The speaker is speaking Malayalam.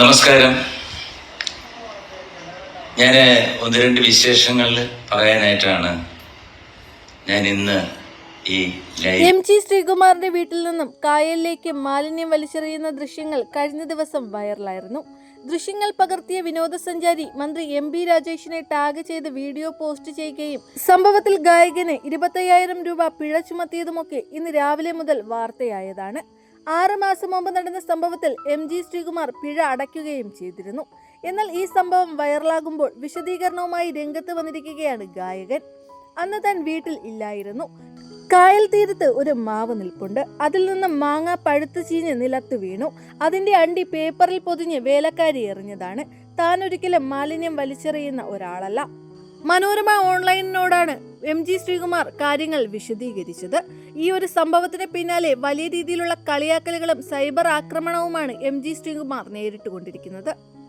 നമസ്കാരം. ഞാൻ ഒന്ന് രണ്ട് വിശേഷങ്ങൾ പറയാനായിട്ടാണ് ഞാൻ ഇന്ന് ഈ എം ജി ശ്രീകുമാറിന്റെ വീട്ടിൽ നിന്നും കായലിലേക്ക് മാലിന്യം വലിച്ചെറിയുന്ന ദൃശ്യങ്ങൾ കഴിഞ്ഞ ദിവസം വൈറലായിരുന്നു. ദൃശ്യങ്ങൾ പകർത്തിയ വിനോദസഞ്ചാരി മന്ത്രി എം ബി രാജേഷിനെ ടാഗ് ചെയ്ത് വീഡിയോ പോസ്റ്റ് ചെയ്യുകയും സംഭവത്തിൽ ഗായകന് ഇരുപത്തയ്യായിരം രൂപ പിഴ ചുമത്തിയതുമൊക്കെ ഇന്ന് രാവിലെ മുതൽ വാർത്തയായതാണ്. ആറ് മാസം മുമ്പ് നടന്ന സംഭവത്തിൽ എം ജി ശ്രീകുമാർ പിഴ അടയ്ക്കുകയും ചെയ്തിരുന്നു. എന്നാൽ ഈ സംഭവം വൈറലാകുമ്പോൾ വിശദീകരണവുമായി രംഗത്ത് വന്നിരിക്കുകയാണ് ഗായകൻ. അന്ന് താൻ വീട്ടിൽ ഇല്ലായിരുന്നു. കായൽ തീരത്ത് ഒരു മാവ് നിൽപ്പുണ്ട്. അതിൽ നിന്ന് മാങ്ങ പഴുത്ത് ചീഞ്ഞ് നിലത്ത് വീണു. അതിന്റെ അണ്ടി പേപ്പറിൽ പൊതിഞ്ഞ് വേലക്കാരി എറിഞ്ഞതാണ്. താൻ ഒരിക്കലും മാലിന്യം വലിച്ചെറിയുന്ന ഒരാളല്ല. മനോരമ ഓൺലൈനിനോടാണ് എം ജി ശ്രീകുമാർ കാര്യങ്ങൾ വിശദീകരിച്ചത്. ഈ ഒരു സംഭവത്തിന് പിന്നാലെ വലിയ രീതിയിലുള്ള കളിയാക്കലുകളും സൈബർ ആക്രമണവുമാണ് എം ജി ശ്രീകുമാർ നേരിട്ടുകൊണ്ടിരിക്കുന്നത്.